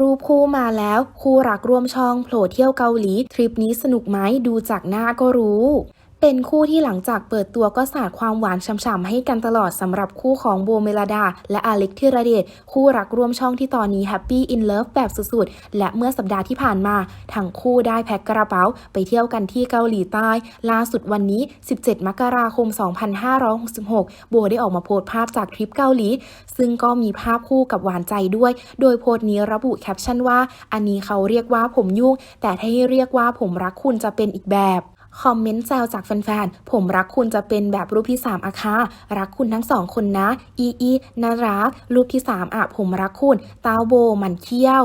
รูปคู่มาแล้ว คู่รักร่วมช่องโผล่เที่ยวเกาหลี ทริปนี้สนุกไหมดูจากหน้าก็รู้ เป็นคู่ที่หลังจากเปิดตัวก็สาดความหวานช่ำๆให้กันตลอดสำหรับคู่ของโบเมลดา และอเล็กธีรเดชคู่รักร่วมช่องที่ตอนนี้แฮปปี้อินเลิฟแบบสุดๆ และเมื่อสัปดาห์ที่ผ่านมา ทั้งคู่ได้แพ็คกระเป๋า ไปเที่ยวกันที่เกาหลีใต้ ล่าสุดวันนี้ 17 มกราคม 2566 โบได้ออกมาโพสต์ภาพจากทริปเกาหลี ซึ่งก็มีภาพคู่กับหวานใจด้วย โดยโพสต์นี้ระบุแคปชั่นว่า อันนี้เขาเรียกว่าผมยุ่งแต่ถ้าให้เรียกว่าผมรักคุณจะเป็นอีกแบบ คอมเมนต์แซวจากแฟนๆ ผมรักคุณจะเป็นแบบรูปที่ 3อะค่ะ รักคุณทั้งสองคนนะ อีอีน่ารัก รูปที่ 3อะผมรักคุณ ตาโบหมันเขี้ยว